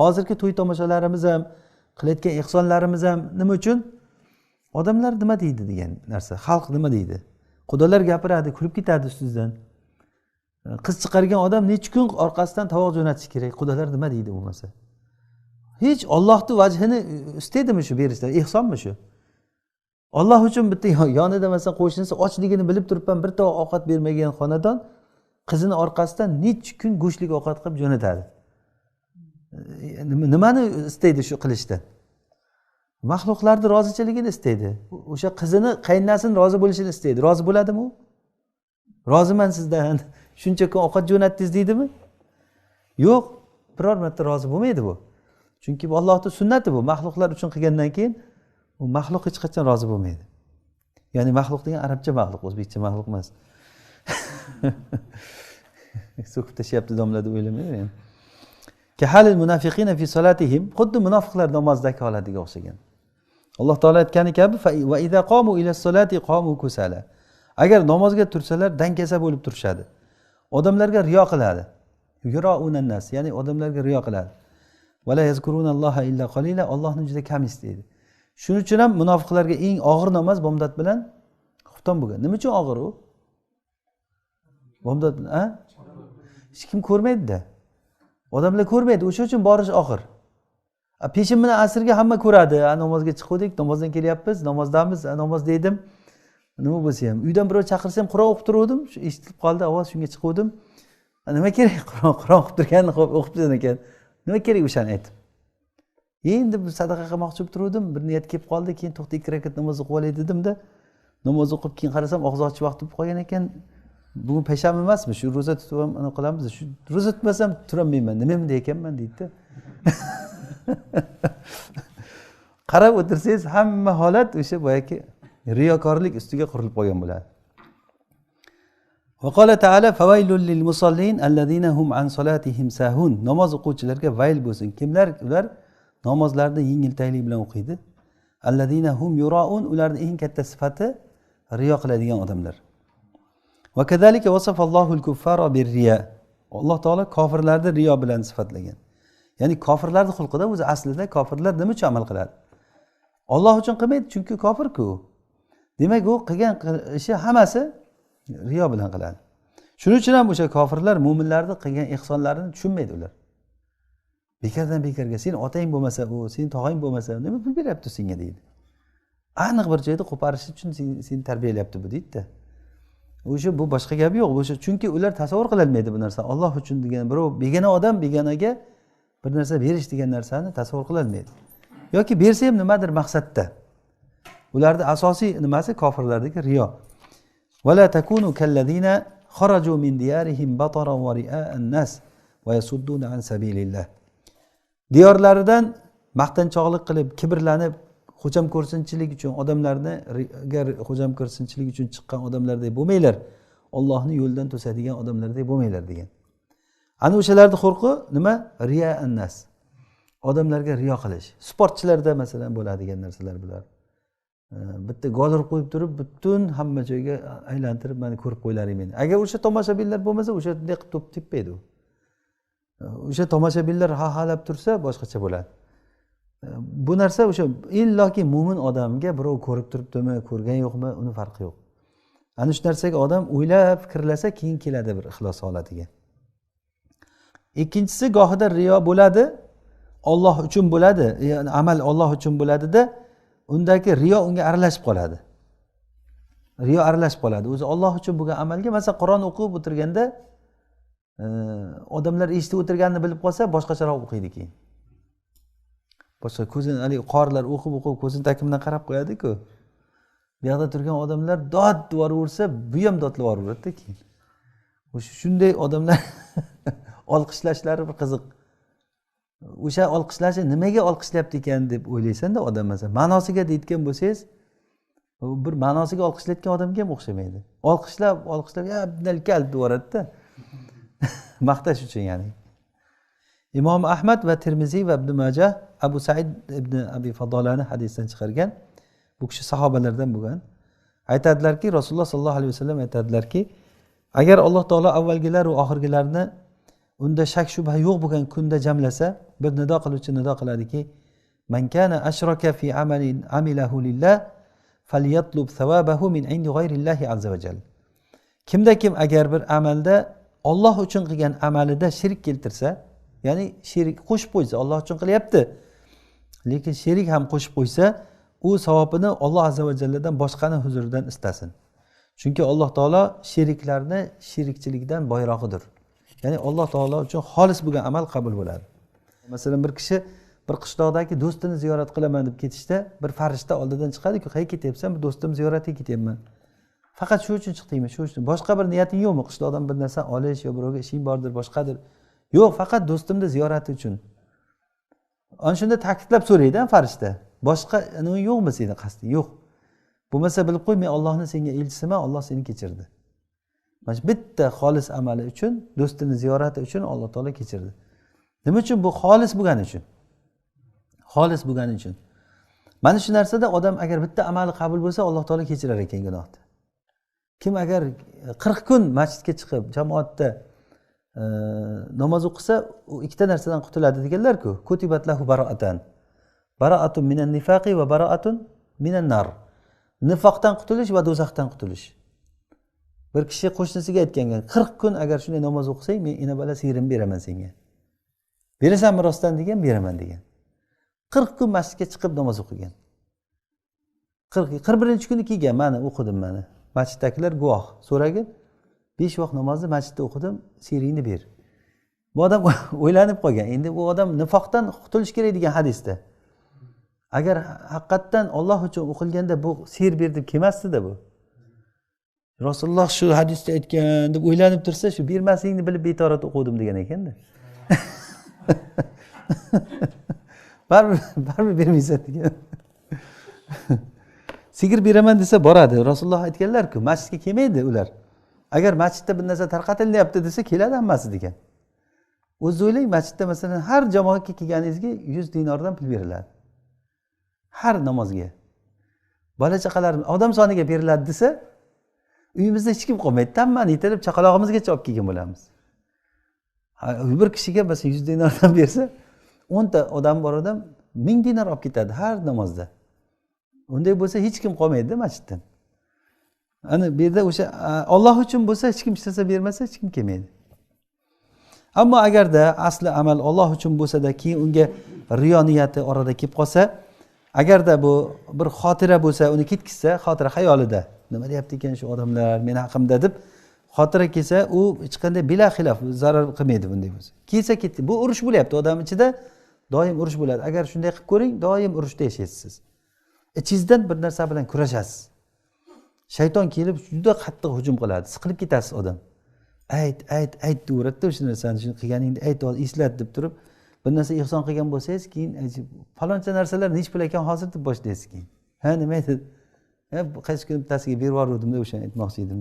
hozirgi to'y tomoshalarimiz ham qilayotgan ehsonlarimiz ham nima uchun? Odamlar nima deydi degan narsa xalq nima deydi? Xudolar gapiradi kulib ketadi ustingizdan e, qiz chiqargan odam necha kun orqasidan tovoq jo'natish kerak? Xudolar nima deydi bo'lmasa? Hech ollohni vajhini istaydimi shu berishlar ehsonmi shu? Olloh uchun bitta yonida masalan qo'shnisi ochligini bilib turibman bir tovoq ovqat bermagan xonadon qizini orqasidan necha kun go'shtlik ovqat qilib jo'natadi. Nimani istaydi shu qilishda? Maxluqlarni rozichiligini istaydi. O'sha qizini qaynonasini rozi bo'lishini istaydi. Rozi bo'ladimi u roziman sizdan. Shuncha kun ovqat jo'natdingiz deydimi? Yo'q biror marta rozi bo'lmaydi bu. Chunki bu allohni sunnati bu. Maxluqlar uchun qilgandan keyin u maxluq hech qachon rozi bo'lmaydi. Ya'ni maxluq degan arabcha maxluq o'zbekcha maxluq emas. So'kib tashlayapti domla deb o'ylamang xuddi munofiqlar namozdagi holatiga o'xshagan. Alloh taolo aytgani kabi agar namozga tursalar dangasa bo'lib turishadi. Odamlarga riyo qiladi. Ya'ni odamlarga riyo qiladi. Ollohni juda kam eslaydi shuning uchun ham munofiqlarga eng og'ir namoz bomdod bilan xufton bo'lgan. Nima uchun og'ir u? Bomdod hech kim ko'rmaydida. Odamlar ko'rmaydi o'sha uchun borish og'ir peshin bilan asrga hamma ko'radi namozga chiquvdik namozdan kelyapmiz namozdamiz namoz dedim. Nima bo'lsa ham uydan birov chaqirsa ham qur'on o'qib turuvdim eshitilib qoldi ovoz shunga chiquvdim nima kerak qur'on qur'on o'qib turganini o'qibsan ekan? Nima kerak o'shani aytib? E, endi bir sadaqa qilmoqchi bo'lib turuvdim bir niyat kelib qoldi keyin to'xta ikki rakat namoz o'qib olay dedimda. Namoz o'qib keyin qarasam og'iz ochish vaqt bo'lib qolgan ekan. bugun payshanba emasmi shu ro'za tutib ham anaqa qilamiz shu ro'za tutmasam turolmayman nima bunday ekanman deydida qarab o'tirsangiz hamma holat o'sha boyagi riyokorlik ustiga qurilib qolgan bo'ladi وقال تعالى فويل للمصلين الذين هم عن صلاتهم ساهون namoz o'quvchilarga vayl bo'lsin kimlar ular namozlarni yengiltaylik bilan o'qiydi alladina hum yuroun ularni eng katta sifati riyo qiladigan odamlar Alloh taolo kofirlarni riyo bilan sifatlagan. Ya'ni kofirlarni xulqida o'zi aslida kofirlar nima uchun amal qiladi? Olloh uchun qilmaydi chunki kofirku. Demak u qilgan ishi hammasi riyo bilan qiladi. Shuning uchun ham o'sha kofirlar mo'minlarni qilgan ehsonlarini tushunmaydi ular. Bekardan bekorga sen otang bo'lmasa u sen tog'ang bo'lmasa nima pul beryapti senga? deydi. Aniq bir joyda qo'parish uchun seni tarbiyalayapti bu deydida. o'sha bu boshqa gap yo'q o'sha chunki ular tasavvur qilolmaydi bu narsani olloh uchun degan birov begona odam begonaga bir narsa berish degan narsani tasavvur qilolmaydi yoki bersa ham nimadir maqsadda ularni asosiy nimasi kofirlardagi riyo ولا تكونوا كالذين خرجوا من ديارهم بطرا ورئاء الناس ويصدون عن سبيل الله diyorlaridan maqtanchoqlik qilib kibrlanib xo'jam ko'rsinchilik uchun odamlarni xo'jam ko'rsinchilik uchun chiqqan odamlardek bo'lmanglar ollohni yo'lidan to'sadigan odamlardek bo'lmanglar degan. Ana o'shalarni xulqi nima? Riya annas. Odamlarga riyo qilish. Sportchilarda masalan bo'ladigan narsalar bular. Bitta gol qo'yib turib butun hamma joyga aylantirib mana ko'rib qo'ylaring meni. Agar o'sha tomoshabinlar bo'lmasa o'shanday qilib to'p tepmaydi u. O'sha tomoshabinlar ha halab tursa boshqacha bo'ladi. Bu narsa o'sha illoki mo'min odamga birov ko'rib turibdimi ko'rgan yo'qmi uni farqi yo'q. Ana shu narsaga odam o'ylab fikrlasa keyin keladi bir ixlos holatiga. Ikkinchisi gohida riyo bo'ladi olloh uchun bo'ladi ya'ni amal olloh uchun bo'ladida undagi riyo unga aralashib qoladi. Riyo aralashib qoladi o'zi olloh uchun bo'lgan amalga masalan qur'on o'qib o'tirganda e, odamlar eshitib o'tirganini bilib qolsa boshqacharoq o'qiydi keyin. Boshqa ko'zini haligi qorilar o'qib o'qib ko'zini tagim qarab qo'yadiku. Buyoqda turgan odamlar dod yuboraversa bu ham dodlab yuboraveradida keyin. O'sha shunday odamlar olqishlashlari bir qiziq. O'sha olqishlashi nimaga olqishlayapti ekan deb o'ylaysanda odam masalan ma'nosiga deyotgan bo'lsangiz bir ma'nosiga olqishlayotgan odamga ham o'xshamaydi. Olqishlab olqishlab ya kal deb yuboradida maqtash uchun ya'ni. Imom ahmad va termiziy va ibn majah abu said ibn abi fadolani hadisdan chiqargan. Bu kishi sahobalardan bo'lgan. Aytadilarki rasululloh sollallohu alayhi vasallam aytadilarki agar alloh taolo avvalgilaru oxirgilarni unda shak shubha yo'q bo'lgan kunda jamlasa bir nido qiluvchi nido qiladiki man kana ashraka fi amalin amilahu lillah falyatlub thawabahu min indi g'ayrillahi azza va kimda kim agar bir amalda olloh uchun qilgan amalida shirk keltirsa ya'ni sherik qo'shib qo'ysa olloh uchun qilyapti lekin sherik ham qo'shib qo'ysa u savobini olloh azza va jalladan boshqani huzuridan istasin. Chunki alloh taolo sheriklarni sherikchilikdan boyrog'idir ya'ni alloh taolo uchun xolis bo'lgan amal qabul bo'ladi. Masalan bir kishi bir qishloqdagi do'stini ziyorat qilaman deb ketishda bir farishta oldidan chiqadiku qayerga ketyapsan bir do'stimni ziyoratiga ketyapman. Faqat shu uchun chiqdingmi? Shu uchun. Boshqa bir niyating yo'qmi? Qishloqdan bir narsa olish yo birovga ishing bordir boshqadir. Yo'q faqat do'stimni ziyorati uchun. Ana shunda ta'kidlab so'raydi farishta. Boshqa yo'qmi seni qasding yo'q. Bo'lmasa bilib qo'y men ollohni senga elchisiman olloh seni kechirdi. Mana shu bitta xolis amali uchun do'stini ziyorati uchun alloh taolo kechirdi. Nima uchun bu xolis bo'lgani uchun? Xolis bo'lgani uchun. Mana shu narsada odam agar bitta amali qabul bo'lsa alloh taolo kechirar ekan gunohni. Kim agar qirq kun masjidga chiqib jamoatda namoz o'qisa u ikkita narsadan qutuladi deganlarku. Kutibatlahu baroatan baroatun minan nifaqi va baroatun minan nar. Nifoqdan qutulish va do'zaxdan qutulish. Bir kishi qo'shnisiga aytgan qirq kun agar shunday namoz o'qisang men ina bola sig'rimni beraman senga. Berasanmi rostdan? degan beraman degan. Qirq kun masjidga chiqib namoz o'qigan. Qirq qirq birinchi kuni kelgan mana o'qidim mana masjiddagilar guvoh. So'ragin besh vaqt namozni masjidda o'qidim siringni ber. Bu odam o'ylanib qolgan. Endi bu odam nifoqdan qutulish kerak degan hadisda. Agar haqiqatdan olloh uchun o'qilganda bu ser ber deb kelmasdida bu. Rasululloh shu hadisda aytgan deb o'ylanib tursa shu bermasligingni bilib betorat o'quvdim degan ekanda. Baribir baribir bermaysan degan. Sigir beraman desa boradi. Rasululloh aytganlarku masjidga kelmaydi ular. Agar masjidda bir narsa tarqatilyapti desa keladi hammasi degan. O'zingiz o'ylang masjidda masalan har jamoatga kelganingizga yuz dinordan pul beriladi. Har namozga. Bola chaqalar odam soniga beriladi desa uyimizda hech kim qolmaydi. Hammani yetalab chaqalog'imizgacha olib kelgan bo'lamiz. Bir kishiga masalan yuz dinordan bersa o'nta odam bor odam ming dinor olib ketadi har namozda. Unday bo'lsa hech kim qolmaydida masjiddan. Ana bu yerda o'sha olloh uchun bo'lsa hech kim hech narsa bermasa hech kim kelmaydi. Ammo agarda asli amal olloh uchun bo'lsada keyin unga riyo niyati orada kelib qolsa agarda bu bir xotira bo'lsa uni ketkizsa xotira xayolida nima deyapti ekan shu odamlar meni haqimda deb xotira kelsa u hech qanday bila xilof zarar qilmaydi bunday bo'lsa. Kelsa ketdi bu urush bo'lyapti odam ichida doim urush bo'ladi. Agar shunday qilib ko'ring doim urushda yashaysiz siz. E, Ichingizdan bir narsa bilan kurashasiz. Shayton kelib juda qattiq hujum qiladi. Siqilib ketasiz odam. Ayt ayt ayt deyaveradida o'sha narsani shuni qilganingni ayt eslat deb turib bir narsa ehson qilgan bo'lsangiz keyin faloncha narsalar nechi pul ekan hozir deb boshlaysiz keyin. Ha nima edi qaysi kuni bittasiga berib yuboruvdimda o'shani aytmoqchi edim.